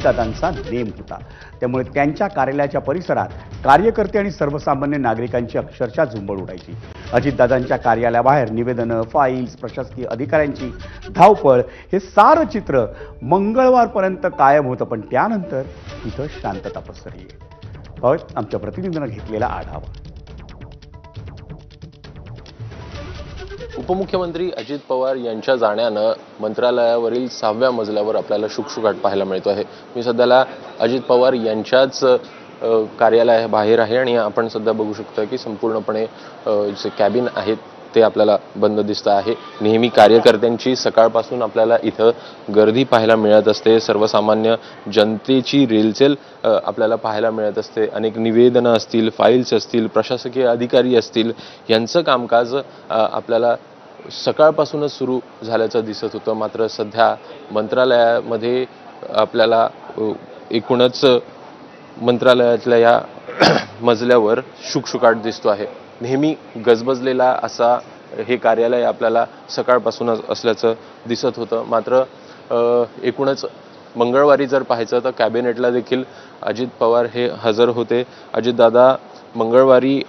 अजितदादांचा name होता. त्यामुळे त्यांच्या कार्यालयाच्या परिसरात कार्यकर्ते आणि सर्वसामान्य नागरिकांची अक्षरशः झुंबड उडायची. अजितदादांच्या कार्यालयाबाहेर निवेदनं फाईल्स प्रशासकीय अधिकाऱ्यांची धावपळ हे सारं चित्र मंगळवारपर्यंत कायम होतं. पण त्यानंतर तिथं शांतता पसरली. आमच्या प्रतिनिधीनं घेतलेला आढावा. उपमुख्यमंत्री अजित पवार यांच्या जाण्यानं मंत्रालयावरील सहाव्या मजल्यावर आपल्याला शुकशुकाट पाहायला मिळतो आहे. मी सध्याला अजित पवार यांच्याच अ, कार्यालय बाहेर आहे आणि आपण सध्या बघू शकतो की संपूर्णपणे जे कॅबिन आहेत ते आपल्याला बंद दिसत आहे. नेहमी कार्यकर्त्यांची सकाळपासून आपल्याला इथं गर्दी पाहायला मिळत असते. सर्वसामान्य जनतेची रेलचेल आपल्याला पाहायला मिळत असते. अनेक निवेदनं असतील फाईल्स असतील प्रशासकीय अधिकारी असतील यांचं कामकाज आपल्याला सकाळपासूनच सुरू झाल्याचं दिसत होतं. मात्र सध्या मंत्रालयामध्ये आपल्याला एकूणच मंत्रालयातल्या या मजल्यावर शुकशुकाट दिसतो आहे. नेहमी गजबजलेला असा हे कार्यालय आपल्याला सकाळपासूनच असल्याचं दिसत होतं. मात्र एकूणच मंगळवारी जर पाहायचं तर कॅबिनेटला देखील अजित पवार हे हजर होते. अजितदादा मंगळवारी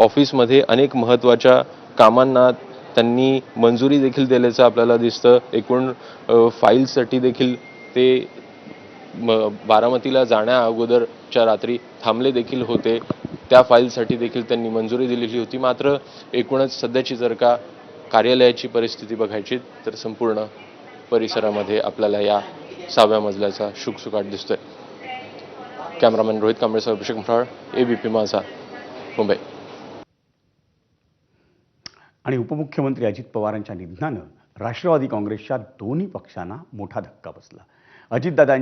ऑफिसमध्ये अनेक महत्त्वाच्या कामांना त्यांनी मंजुरी देखील दिल्याचं आपल्याला दिसतं. एकूण फाईलसाठी फाईल्ससाठी देखील ते म- बारामतीला जाण्या अगोदरच्या रात्री थांबले देखील होते. त्या फाईलसाठी देखील त्यांनी मंजुरी दिलेली होती. मात्र एकूणच सध्याची जर का कार्यालयाची परिस्थिती बघायची तर संपूर्ण परिसरामध्ये आपल्याला या सहाव्या मजल्याचा शुकसुकाट दिसतोय. कॅमेरामॅन रोहित कांबळेसह अभिषेक म्हराळ एबीपी माझा मुंबई. आणि उपमुख्यमंत्री अजित पवारांच्या निधनानं राष्ट्रवादी काँग्रेसच्या दोन्ही पक्षांना मोठा धक्का बसला. अजितदादांच्या